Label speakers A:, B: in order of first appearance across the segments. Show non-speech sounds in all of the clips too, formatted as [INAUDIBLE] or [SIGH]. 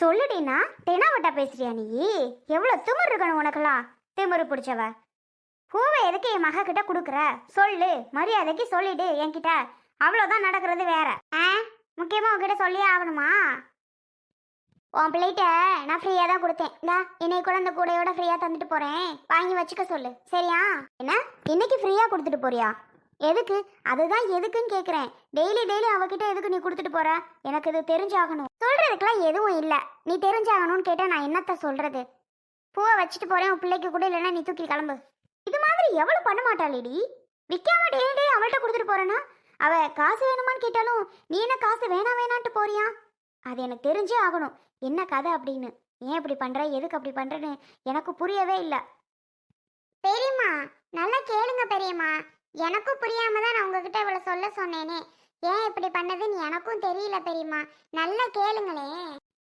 A: சொல்லுடினா தெனாவட்டா பேசுறியா நீ? எவ்வளோ திமிர் இருக்கணும் உனக்கெல்லாம்? திமிரு பிடிச்சவ. பூவை எதுக்கு என் மக கிட்ட கொடுக்குற? சொல்லு மரியாதைக்கு சொல்லிடு என்கிட்ட. அவ்வளோதான் நடக்கிறது வேற. ஆ? முக்கியமாக உன்கிட்ட சொல்லியே ஆகணுமா? உன் பிள்ளைகிட்ட நான் ஃப்ரீயாக தான் கொடுத்தேன். இந்தா இன்னைக்கு கூட அந்த கூடையோட ஃப்ரீயாக தந்துட்டு போகிறேன் வாங்கி வச்சுக்க சொல்லு. சரியா? என்ன? இன்னைக்கு ஃப்ரீயாக கொடுத்துட்டு போறியா? எதுக்கு? அதுதான் எதுக்குன்னு கேட்குறேன் டெய்லி டெய்லி அவகிட்ட எதுக்கு நீ கொடுத்துட்டு போற? எனக்கு இது தெரிஞ்சாகணும். சொல்றதுக்கெல்லாம் எதுவும் இல்லை. நீ தெரிஞ்சாகணும்னு கேட்டால் நான் என்னத்த சொல்றது? பூவை வச்சுட்டு போறேன் உன் பிள்ளைக்கு கூட இல்லைன்னா நீ தூக்கி கிளம்பு. இது மாதிரி எவ்வளவு பண்ண மாட்டாளேடி? விற்காம டெய்லி அவள்கிட்ட கொடுத்துட்டு போறேன்னா? அவ காசு வேணுமான்னு கேட்டாலும் நீ என்ன காசு வேணாம் வேணான்ட்டு போறியா? அது எனக்கு தெரிஞ்சே ஆகணும். என்ன கதை அப்படின்னு? ஏன் இப்படி பண்ற? எதுக்கு அப்படி பண்றேன்னு எனக்கு புரியவே இல்லை. பெரியம்மா நல்லா கேளுங்க பெரியம்மா. எனக்கும் புரியாம தான் நான் உங்ககிட்ட இவ்வளவு சொல்ல சொன்னேனே. ஏன் இப்படி பண்ணதுன்னு எனக்கும் தெரியல பெரியம்மா. நல்லா கேளுங்களே.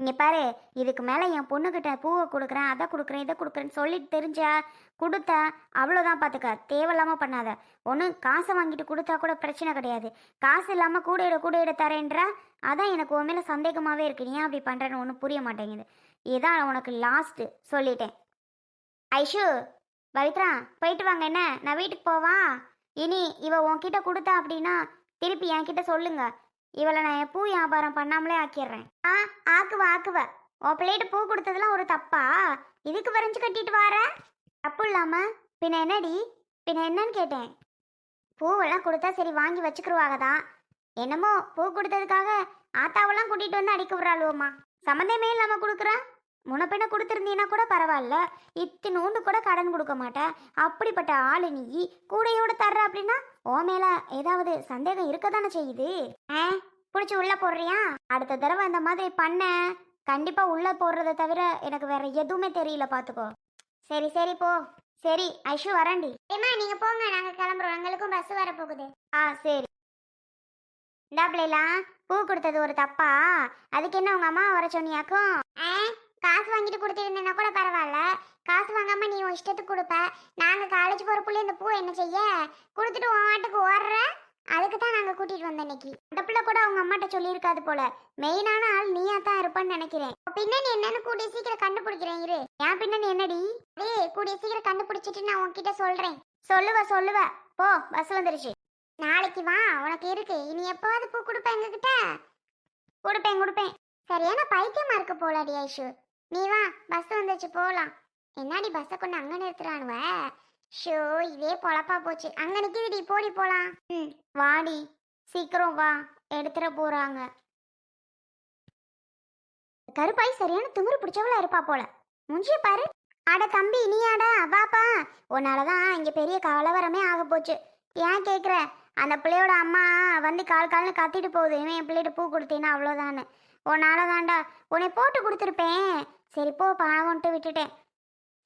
A: இங்க பாரு இதுக்கு மேல என் பொண்ணுகிட்ட பூவை கொடுக்குறேன் அதை கொடுக்குறேன் இதை கொடுக்குறேன்னு சொல்லிட்டு தெரிஞ்சா கொடுத்த அவ்வளோதான் பார்த்துக்க தேவையில்லாம பண்ணாத. ஒன்று காசை வாங்கிட்டு கொடுத்தா கூட பிரச்சனை கிடையாது. காசு இல்லாமல் கூட இட தரேன்றா அதான் எனக்கு உன் மேலே சந்தேகமாகவே இருக்கு. ஏன் அப்படி பண்ணுறேன்னு ஒன்றும் புரிய மாட்டேங்குது. இதான் உனக்கு லாஸ்ட்டு சொல்லிட்டேன். ஐஷு பவித்ரா போயிட்டு வாங்க என்ன? நான் வீட்டுக்கு போவா? இனி இவ உன்கிட்ட கொடுத்தா அப்படின்னா திருப்பி என்கிட்ட சொல்லுங்க. இவளை நான் என் பூ வியாபாரம் பண்ணாமலே ஆக்கிடுறேன். ஆ ஆக்குவ ஆக்குவ. உன் பிள்ளைகிட்ட பூ கொடுத்ததெல்லாம் ஒரு தப்பா? இதுக்கு வரைஞ்சு கட்டிட்டு வார? தப்பு இல்லாம? பின்ன என்னடி? பின்ன என்னன்னு கேட்டேன். பூவெல்லாம் கொடுத்தா சரி வாங்கி வச்சுக்கிருவாங்க தான். என்னமோ பூ கொடுத்ததுக்காக ஆத்தாவெல்லாம் கூட்டிட்டு வந்து அடிக்க விடுறாளுவோம்மா. சம்மந்தமே இல்லாம கொடுக்குறேன் முனப்பெண்ணை கொடுத்துருந்தீன்னா கூட பரவாயில்ல. இத்தினூண்டு கூட கடன் கொடுக்க மாட்டேன் அப்படிப்பட்ட ஆளு நீ. கூடையோட தர்ற அப்படின்னா ஓ மேல ஏதாவது சந்தேகம் இருக்க தானே செய்யுது? ஆ பிடிச்சி உள்ள போடுறியா? அடுத்த தடவை இந்த மாதிரி பண்ண கண்டிப்பா உள்ள போடுறத தவிர எனக்கு வேற எதுவுமே தெரியல பாத்துக்கோ. சரி சரி போ. சரி ஐஷு வரண்டி ஏமா நீங்க போங்க. நாங்க கிளம்புறோம். எங்களுக்கும் பஸ் வர போகுது. ஆ சரி. இந்தாப்பிலாம் பூ கொடுத்தது ஒரு தப்பா? அதுக்கு என்ன உங்க அம்மா வர சொன்னியாக்கும்? காசு வாங்கிட்டு கொடுத்துருந்தேன்னா கூட பரவாயில்ல. காசு வாங்காம நீ உன் இஷ்டத்துக்கு கொடுப்ப. நாங்க காலேஜ் போற புள்ள இந்த பூ என்ன செய்ய? கொடுத்துட்டு உன் வாட்டுக்கு ஓடுற? அதுக்கு தான் நாங்க கூட்டிட்டு வந்தோம் இன்னைக்கு. அந்த பிள்ளை கூட அவங்க அம்மாட்ட சொல்லியிருக்காது போல. மெயினான ஆள் நீயா தான் இருப்பான்னு நினைக்கிறேன். பின்னணி என்னன்னு கூடிய சீக்கிரம் கண்டுபிடிக்கிறேன் இரு. என் பின்னணி என்னடி? டேய் கூடிய சீக்கிரம் கண்டுபிடிச்சிட்டு நான் உன்கிட்ட சொல்றேன். சொல்லுவ சொல்லுவ. போ பஸ் வந்துருச்சு. நாளைக்கு வா உனக்கு இருக்கு. இனி எப்போவாது பூ கொடுப்பேன் எங்ககிட்ட? கொடுப்பேன் கொடுப்பேன். சரியான பைத்தியமா இருக்கு போலடி ஐஷு. நீ வா பஸ் வந்துச்சு போகலாம் என்னாடி பஸ்ஸை கொண்டு அங்கே நிறுத்துறானுவ? ஷோ இதே பொழப்பா போச்சு. அங்கே நிற்கிதுடி போடி போகலாம் ம் வாடி. சீக்கிரம் வா. எடுத்துட போகிறாங்க கருப்பாய் சரியான திமிரு பிடிச்சவளா இருப்பா போல. முஞ்சிய பாரு. அட தம்பி நீயாடா வாப்பா உன்னாலதான் இங்க பெரிய கலவரமே ஆக போச்சு. ஏன் கேக்குற? அந்த பிள்ளையோட அம்மா வந்து கால் கால்னு கத்திட்டு போகுது. இவன் என் பிள்ளைகிட்ட பூ கொடுத்தீங்கன்னா அவ்வளோதானு உன்னால தான்டா. உன்னை போட்டு கொடுத்துருப்பேன். சரி போ பாவம்ட்டு விட்டுட்டேன்.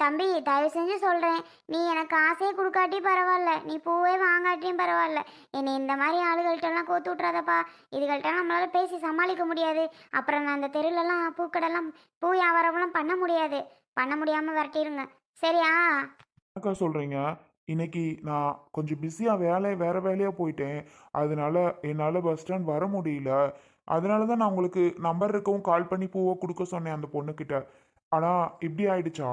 A: தம்பி தயவு செஞ்சு சொல்கிறேன் நீ எனக்கு ஆசையை கொடுக்காட்டி பரவாயில்ல. நீ பூவே வாங்காட்டியும் பரவாயில்ல. என்னை இந்த மாதிரி ஆளுகள்கிட்டலாம் கோத்து விட்றாதப்பா. இதுகள்கிட்ட நம்மளால் பேசி சமாளிக்க முடியாது. அப்புறம் நான் அந்த தெருலெல்லாம் பூக்கடெல்லாம் பூ வியாபாரம்லாம் பண்ண முடியாது. பண்ண முடியாமல் விரட்டிடுங்க சரியா?
B: அக்கா சொல்கிறீங்க இன்னைக்கு நான் கொஞ்சம் பிஸியாக வேலை வேறு வேலையாக போயிட்டேன். அதனால என்னால் பஸ் ஸ்டாண்ட் வர முடியல. அதனால தான் நான் உங்களுக்கு நம்பர் இருக்கவும் கால் பண்ணி பூவை கொடுக்க சொன்னேன் அந்த பொண்ணுக்கிட்ட. ஆனால் இப்படி ஆயிடுச்சா?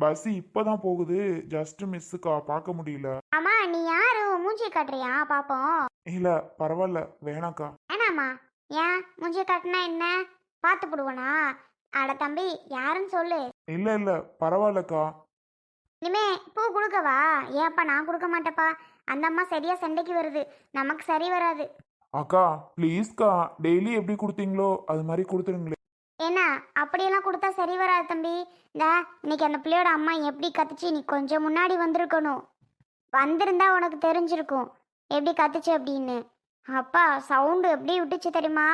B: பஸ் இப்போ தான் போகுது ஜஸ்ட் மிஸ்ஸுக்கா பார்க்க முடியல.
A: அம்மா நீ யாரு? உன் மூஞ்சியை காட்டுறியா? பாப்போம்.
B: இல்லை பரவாயில்ல. வேணாக்கா.
A: வேணாம்மா. ஏன்? மூஞ்சியை காட்டினா என்ன? பார்த்து போடுவனா? அட தம்பி யாருன்னு சொல்லு.
B: இல்லை இல்லை. பரவாயில்லக்கா.
A: இனிமே பூ கொடுக்கவா? ஏன்ப்பா நான் கொடுக்க மாட்டேப்பா. அந்த அம்மா சரியா சண்டைக்கு வருது. நமக்கு சரி வராது.
B: அக்கா ப்ளீஸ்க்கா டெய்லி எப்படி கொடுத்தீங்களோ அது மாதிரி கொடுத்துருங்களே.
A: என்ன அப்படியெல்லாம் கொடுத்தா சரி வராது தம்பி. இந்த இன்னைக்கு அந்த பிள்ளையோட அம்மா எப்படி கத்துச்சு? நீ கொஞ்சம் முன்னாடி வந்திருக்கணும். வந்திருந்தா உனக்கு தெரிஞ்சிருக்கும். எப்படி கத்துச்சு அப்படின்னு. அப்பா சவுண்டு எப்படி விட்டுச்சு தெரியுமா?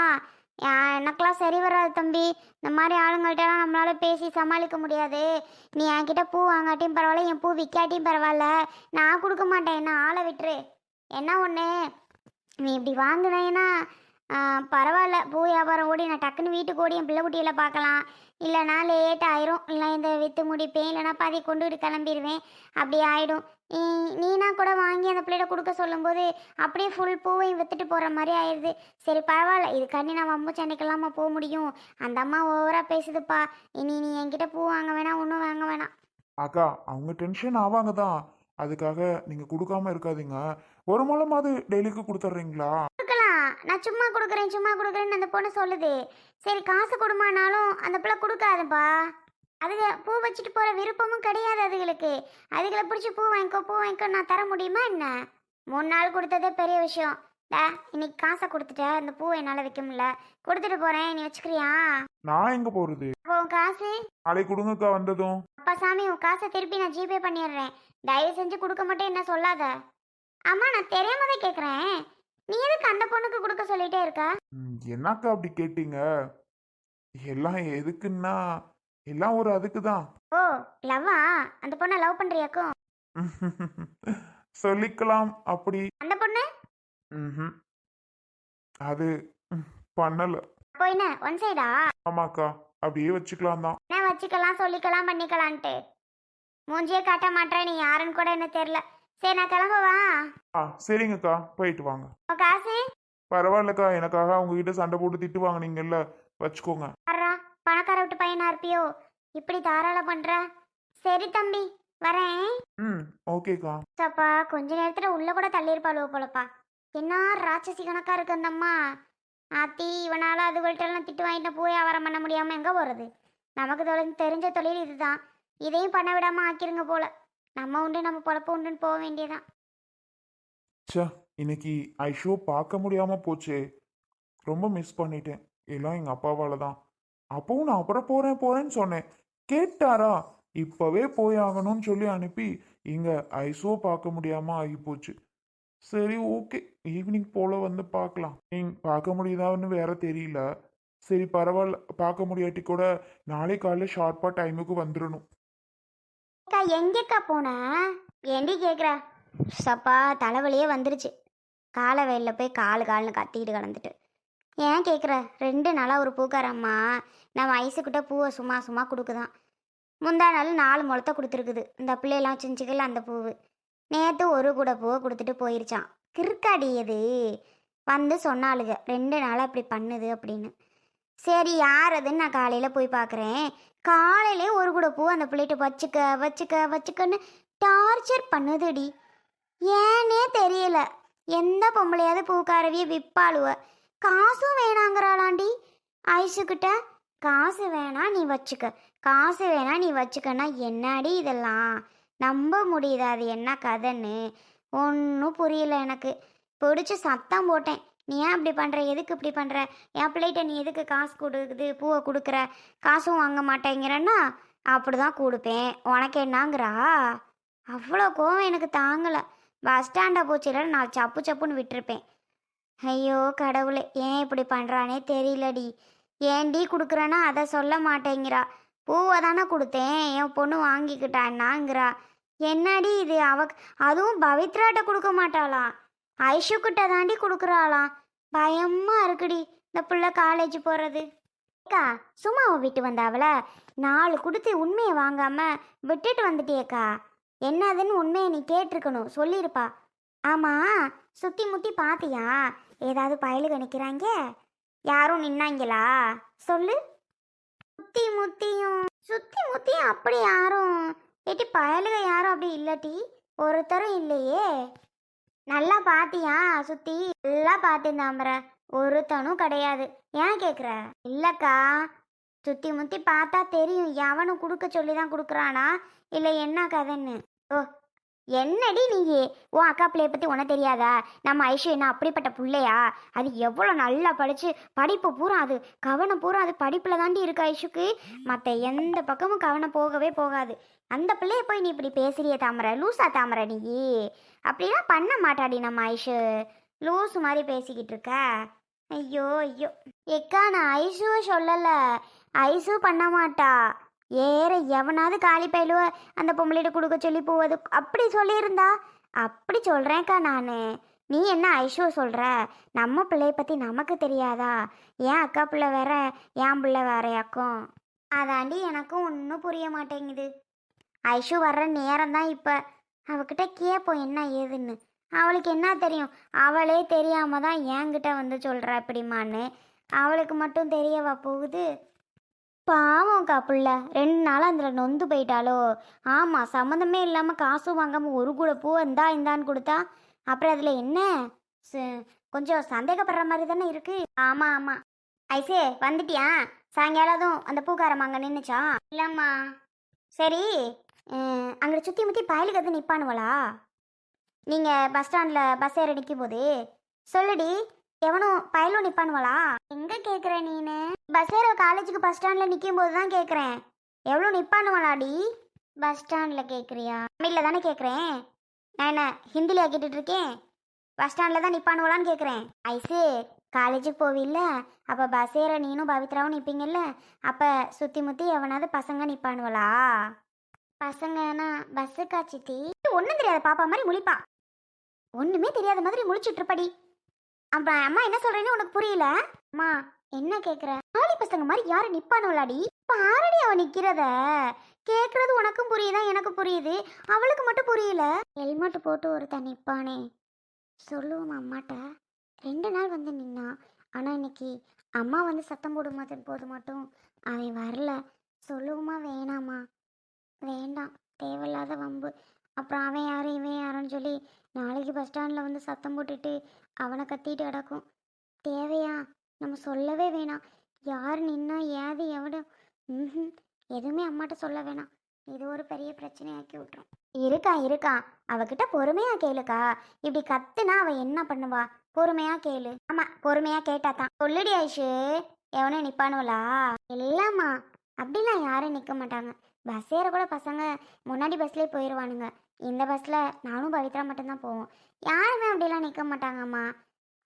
A: எனக்கெல்லாம் சரி வராது தம்பி. இந்த மாதிரி ஆளுங்கள்ட்டலாம் நம்மளால பேசி சமாளிக்க முடியாது. நீ என்கிட்ட பூ வாங்காட்டியும் பரவாயில்ல என் பூ விற்காட்டியும் பரவாயில்ல. நான் கொடுக்க மாட்டேன் என்ன ஆளை விட்டுரு. என்ன ஒன்று நீ இப்படி வாங்கினேன்னா பரவாயில்ல பூ வியாபாரம் ஓடி நான் டக்குன்னு வீட்டுக்கு ஓடி என் பிள்ளை குட்டியில் பார்க்கலாம். இல்லைனா லேட் ஆயிரும். இல்லை இந்த விற்று முடிப்பேன் இல்லைனா பாதி கொண்டு விட்டு கிளம்பிடுவேன் அப்படி ஆயிடும். நீ- நீனா கூட வாங்கி அந்த பிள்ளைகிட்ட கொடுக்க சொல்லும்போது அப்படியே ஃபுல் பூவையும் வித்துட்டு போகிற மாதிரி ஆயிடுது. சரி பரவாயில்ல. இது கண்ணி நான் வம்பு சண்டைக்கெல்லாமா போக முடியும்? அந்த அம்மா ஓவராக பேசுதுப்பா. இனி நீ என்கிட்ட பூ வாங்க வேணாம் ஒன்றும் வாங்க வேணாம்.
B: அக்கா அவங்க டென்ஷன் ஆவாங்க தான் அதுக்காக நீங்கள் கொடுக்காம இருக்காதீங்க. ஒரு மூலமாவது டெய்லிக்கு கொடுத்துட்றீங்களா?
A: கொடுக்கலாம். நான் சும்மா கொடுக்குறேன் சும்மா கொடுக்குறேன்னு அந்த பொண்ணு சொல்லுது. சரி காசு கொடுமானாலும் அந்த பிள்ளை கொடுக்காதுப்பா. அதுக பூ வச்சுட்டு போகிற விருப்பமும் கிடையாது அதுகளுக்கு. அதுகளை பிடிச்சி பூ வாங்கிக்கோ பூ வாங்கிக்கோ நான் தர முடியுமா என்ன? மூணு நாள் கொடுத்ததே பெரிய விஷயம். டா இன்னைக்கு காசை கொடுத்துட்ட அந்த பூவை என்னால் வைக்க முடியல. கொடுத்துட்டு போகிறேன் நீ வச்சுக்கிறியா?
B: நான் எங்கே
A: அப்போ உன் காசு?
B: நாளைக்கு கொடுங்கக்கா வந்ததும்.
A: அப்பா சாமி உன் காசை திருப்பி நான் ஜிபே பண்ணிடுறேன். தயவு செஞ்சு கொடுக்க மாட்டேன் என்ன சொல்லாத. அம்மா நான் தெரியாம தான் கேட்குறேன் நீ எதுக்கு அந்த பொண்ணுக்கு கொடுக்க சொல்லிட்டே இருக்கா?
B: ம், என்னக்கா அப்படி கேட்டீங்க? எல்லாம் எதுக்குன்னா எல்லாம் ஒரு அதுக்கு தான்
A: ஓ லவ்வா? அந்த பொண்ணை லவ் பண்றியாக்கும்? [LAUGHS]
B: சொல்லிக்கலாம் அப்படி.
A: அந்த பொண்ணு?
B: ம்ஹும். அது ம், பண்ணல.
A: அப்போ என்ன? ஒன் சைடா
B: ஆமாக்கா. அப்படியே வச்சுக்கலாம் தான்.
A: என்ன வச்சுக்கலாம் சொல்லிக்கலாம் பண்ணிக்கலான்ட்டு. மூஞ்சியே காட்ட மாட்டேன் நீ யாருன்னு கூட என்ன தெரியல. சரி நான் கிளம்பவா?
B: ஆ சரிங்கக்கா. போயிட்டு வாங்க.
A: உன் காசு?
B: பரவாயில்லக்கா. எனக்காக உங்ககிட்ட சண்டை போட்டு திட்டு வாங்குனீங்கல்ல. வச்சுக்கோங்க.
A: வர்றா. பணக்கார விட்டு பையனா இருப்பியோ? இப்படி தாராளம் பண்ற? சரி தம்பி. வரேன்.
B: ம் ஓகேக்கா.
A: சப்பா கொஞ்ச நேரத்துல உள்ள கூட தள்ளியிருப்பாளோ போலப்பா. என்ன ராட்சசி கணக்காக இருக்கு அந்த அம்மா? ஆத்தி இவனால் அதுகள்ட்ட திட்டு வாங்கிட்டு போய் அவரம் பண்ண முடியாமல் எங்கே போகிறது நமக்கு தொழில் தெரிஞ்ச தொழில் இதுதான். இதையும் பண்ண விடாமல் ஆக்கிருங்க போல. நம்ம உண்டு நம்ம பொழப்பு உண்டுன்னு போக வேண்டியதான்
B: சே இன்னைக்கு ஐஷோ பார்க்க முடியாமல் போச்சே. ரொம்ப மிஸ் பண்ணிட்டேன். எல்லாம் எங்கள் அப்பாவால் தான். அப்பவும் நான் அப்புறம் போகிறேன் போகிறேன்னு சொன்னேன். கேட்டாரா? இப்போவே போய் ஆகணும்னு சொல்லி அனுப்பி இங்கே ஐஷோ பார்க்க முடியாமல் ஆகி போச்சு. சரி ஓகே ஈவினிங் போல வந்து பார்க்கலாம். நீங்க பார்க்க முடியுதான்னு வேற தெரியல. சரி பரவாயில்ல பார்க்க முடியாட்டி கூட நாளை காலையில் ஷார்ப்பா டைமுக்கு வந்துடணும்
A: அக்கா எங்கேக்கா போன? ஏண்டி கேட்குற சப்பா தலைவலியே வந்துருச்சு. காலை வெயிலில் போய் காலு கால்னு கத்திக்கிட்டு கிடந்துட்டு. ஏன் கேட்குற ரெண்டு நாளாக ஒரு பூக்காரம்மா. நம்ம ஐஸுக்கிட்ட பூவை சும்மா சும்மா கொடுக்குதான். முந்தா நாள் நாலு முளத்தை கொடுத்துருக்குது. இந்த பிள்ளையெல்லாம் செஞ்சுக்கல அந்த பூவு. நேற்று ஒரு கூட பூவை கொடுத்துட்டு போயிருச்சான் கிறுக்காடி அது வந்து சொன்னாளுங்க ரெண்டு நாளாக இப்படி பண்ணுது அப்படின்னு. சரி யார் அதுன்னு நான் காலையில் போய் பார்க்குறேன் காலையிலே ஒரு கூட பூ அந்த பிள்ளைகிட்ட வச்சுக்க வச்சுக்க வச்சுக்கன்னு டார்ச்சர் பண்ணுதுடி. ஏன்னே தெரியல. எந்த பொம்பளையாவது பூக்காரவியை விற்பாளுவ காசும் வேணாங்கிறாளாண்டி. ஐசுக்கிட்ட காசு வேணா நீ வச்சுக்க. காசு வேணா நீ வச்சுக்கன்னா என்னடி இதெல்லாம்? நம்ப முடியுது. அது என்ன கதைன்னு ஒன்றும் புரியல எனக்கு. பிடிச்சி சத்தம் போட்டேன். நீ ஏன் இப்படி பண்ணுற எதுக்கு இப்படி பண்ணுற என் பிள்ளைகிட்ட நீ எதுக்கு காசு கொடுக்குது? பூவை கொடுக்குற? காசும் வாங்க மாட்டேங்கிறன்னா? அப்படி தான் கொடுப்பேன். உனக்கு என்னங்கிறா? அவ்வளோ கோவம் எனக்கு தாங்கலை. பஸ் ஸ்டாண்டை போச்சுல நான் சப்பு சப்புன்னு விட்டுருப்பேன். ஐயோ கடவுளே ஏன் இப்படி பண்ணுறானே தெரியலடி. ஏன்டி கொடுக்குறேன்னா அதை சொல்ல மாட்டேங்கிறா. பூவை தானே கொடுத்தேன். என் பொண்ணு வாங்கிக்கிட்டான்னாங்கிறா. என்னடி இது? அவ அதுவும் பவித்ராட்ட கொடுக்க மாட்டாளாம் ஐஷுக்கிட்ட தாண்டி கொடுக்குறாளாம் பயமா இருக்குடி இந்த பிள்ளை காலேஜ் போகிறது அக்கா சும்மாவை விட்டு வந்தாவல நாலு கொடுத்து உண்மையை வாங்காம விட்டுட்டு வந்துட்டியேக்கா. என்னதுன்னு உண்மையை நீ கேட்டிருக்கணும். சொல்லியிருப்பா ஆமா சுத்தி முத்தி பாத்தியா? ஏதாவது பயலுக நிற்கிறாங்க யாரும் நின்னாங்களா? சொல்லு. சுத்தி முத்தியும் சுத்தி முத்தியும் அப்படி யாரும் ஏட்டி பயலுக யாரும் அப்படி இல்லட்டி ஒருத்தரும் இல்லையே. நல்லா பாத்தியா சுத்தி? நல்லா பார்த்தேன் ஒருத்தனும் கிடையாது. ஏன் கேக்குற? இல்லக்கா சுத்தி முத்தி பார்த்தா தெரியும் எவனும் கொடுக்க சொல்லி தான் கொடுக்குறானா? இல்லை என்ன கதைன்னு? ஓ என்னடி நீ? உன் அக்கா பிள்ளைய பற்றி உன தெரியாதா? நம்ம ஐஷு என்ன அப்படிப்பட்ட பிள்ளையா? அது எவ்வளோ நல்லா படித்து படிப்பு பூரா அது கவனம் பூரா அது படிப்பில் தாண்டி இருக்கு ஐஷுக்கு. மற்ற எந்த பக்கமும் கவனம் போகவே போகாது. அந்த பிள்ளைய போய் நீ இப்படி பேசுறிய தாமரை லூசா தாமரை நீ? அப்படிலாம் பண்ண மாட்டாடி நம்ம ஐஷு. லூசு மாதிரி பேசிக்கிட்டு இருக்க. ஐயோ ஐயோ. எக்கா நான் ஐஷுவை சொல்லலை. ஐஷு பண்ண மாட்டா. ஏற எவனாவது காலி பயிலுவ அந்த பொம்பளைகிட்ட கொடுக்க சொல்லி போவது. அப்படி சொல்லியிருந்தா? அப்படி சொல்கிறேன்க்கா நான். நீ என்ன ஐஷோ சொல்கிற நம்ம பிள்ளைய பற்றி நமக்கு தெரியாதா? ஏன் அக்கா பிள்ளை வேற என் பிள்ளை வேறையாக்கும். அதாண்டி எனக்கும் ஒன்றும் புரிய மாட்டேங்குது. ஐஷு வர்ற நேரம் தான் இப்போ. அவகிட்ட கேட்போம் என்ன ஏதுன்னு. அவளுக்கு என்ன தெரியும்? அவளே தெரியாமல் தான் என்கிட்ட வந்து சொல்கிறா இப்படிமான்னு அவளுக்கு மட்டும் தெரியவா போகுது? பாவம்க்கா புள்ள. ரெண்டு நாளாக அதில் நொந்து போயிட்டாலோ ஆமாம் சம்மந்தமே இல்லாமல் காசும் வாங்காமல் ஒரு கூட பூ இந்தா இந்தான்னு கொடுத்தா. அப்புறம் அதில் என்ன? ச- கொஞ்சம் சந்தேகப்படுற மாதிரி தானே இருக்குது ஆமாம் ஆமாம் ஐசே வந்துட்டியா? சாயங்காலம் அதுவும் அந்த பூக்காரம்மா அங்கே நின்றுச்சா இல்லைம்மா. சரி அங்கே சுற்றி முற்றி பயலுக்கு எதுவும் நிற்பானுவளா நீங்கள் பஸ் ஸ்டாண்டில் பஸ் ஏற நிற்கும் போது சொல்லுடி எவனும் பயலும் நிற்பானுவளா எங்கே கேக்குற நீனு? பஸ் ஏற காலேஜுக்கு பஸ் ஸ்டாண்ட்ல நிற்கும் போது தான் கேட்குறேன் எவ்வளோ நிற்பானுவலாடி பஸ் ஸ்டாண்டில் கேட்குறியா தமிழில் தானே கேட்குறேன் நான் என்ன ஹிந்திலையா கேட்டுட்டு இருக்கேன் பஸ் ஸ்டாண்டில் தான் நிற்பானுவலான்னு கேட்குறேன் ஐசு காலேஜுக்கு போவில்ல? அப்போ பஸ் ஏற நீனும் பவித்ராவும் நிற்பீங்கல்ல அப்போ சுற்றி முற்றி எவனாவது பசங்க நிற்பானுவலா பசங்கன்னா பஸ்ஸுக்கா சித்தி? ஒன்றும் தெரியாத பாப்பா மாதிரி முழிப்பா. ஒன்றுமே தெரியாத மாதிரி முழிச்சிட்டு இருப்படி அப்புறம் அம்மா என்ன சொல்றேன்னு உனக்கு புரியல? அம்மா. என்ன கேக்குற? ஆளி பசங்க மாதிரி யாரு நிப்பானுவலாடி? பாரடி அவ நிக்கிறத. கேக்குறது உனக்கும் புரியுதா? எனக்கு புரியுது. அவளுக்கு மட்டும் புரியல? ஹெல்மெட் போட்டு ஒருத்தன் நிப்பானே. சொல்லுவோம் அம்மாட்ட. ரெண்டு நாள் வந்து நின்னான் ஆனா இன்னைக்கு அம்மா வந்து சத்தம் போடும்போது போது மட்டும் அவன் வரல. சொல்லுவோமா? வேணாமா? வேண்டாம். தேவையில்லாத வம்பு. அப்புறம் அவன் யாரு? இவன் யாருன்னு சொல்லி நாளைக்கு பஸ் ஸ்டாண்டில் வந்து சத்தம் போட்டுட்டு அவனை கத்திட்டு கிடக்கும். தேவையா? நம்ம சொல்லவே வேணாம். யார் நின்னா ஏது எவட ம் எதுவுமே அம்மாட்ட சொல்ல வேணாம். இது ஒரு பெரிய பிரச்சனையாக்கி விட்டுரும். இருக்கா இருக்கா? அவகிட்ட பொறுமையா கேளுக்கா. இப்படி கத்துனா அவ என்ன பண்ணுவா? பொறுமையா கேளு. ஆமா பொறுமையா கேட்டா தான். சொல்லுடி ஐஷு எவனும் நிப்பானுவலா? இல்லம்மா. அப்படிலாம் யாரும் நிற்க மாட்டாங்க. பஸ் ஏற கூட பசங்க முன்னாடி பஸ்லேயே போயிடுவானுங்க இந்த பஸ்ஸில் நானும் பவித்ரா மட்டும்தான் போவோம். யாருமே அப்படிலாம் நிற்க மாட்டாங்கம்மா.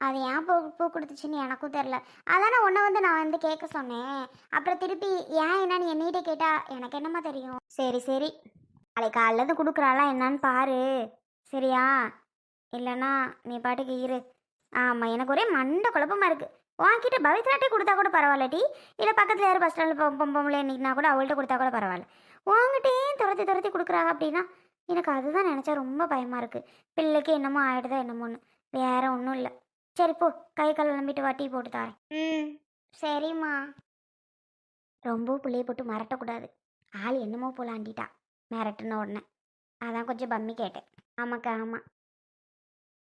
A: அது ஏன் பூ பூ கொடுத்துச்சுன்னு எனக்கும் தெரில அதானே உன்னை வந்து நான் வந்து கேட்க சொன்னேன். அப்புறம் திருப்பி ஏன் என்னன்னு என்னிட்ட கேட்டால் எனக்கு என்னம்மா தெரியும்? சரி சரி. நாளைக்கு காலைல கொடுக்குறாளா என்னன்னு பாரு. சரியா? இல்லைன்னா நீ பாட்டுக்கு இரு. ஆமாம் எனக்கு ஒரே மண்டை குழப்பமாக இருக்குது உன்கிட்ட பவித்ராட்டே கொடுத்தா கூட பரவாயில்லடி இல்லை பக்கத்தில் யாரும் பஸ் ஸ்டாண்டில் பொம்பளை நிற்கினா கூட அவள்கிட்ட கொடுத்தா கூட பரவாயில்ல. உங்ககிட்டயும் துரத்தி துரத்தி கொடுக்குறாங்க அப்படின்னா எனக்கு அதுதான் நினச்சா ரொம்ப பயமாக இருக்குது பிள்ளைக்கு என்னமோ ஆயிடுதா என்னமோன்னு. வேற ஒன்றும் இல்லை. சரி போ கை கால் நம்பிட்டு வட்டி போட்டு தாரேன். ம். சரிம்மா. ரொம்ப பிள்ளைய போட்டு மிரட்டக்கூடாது. ஆள் என்னமோ போல ஆண்டிட்டா மிரட்டுன உடனே. அதான் கொஞ்சம் பம்மி கேட்டேன். ஆமாக்கா ஆமாம்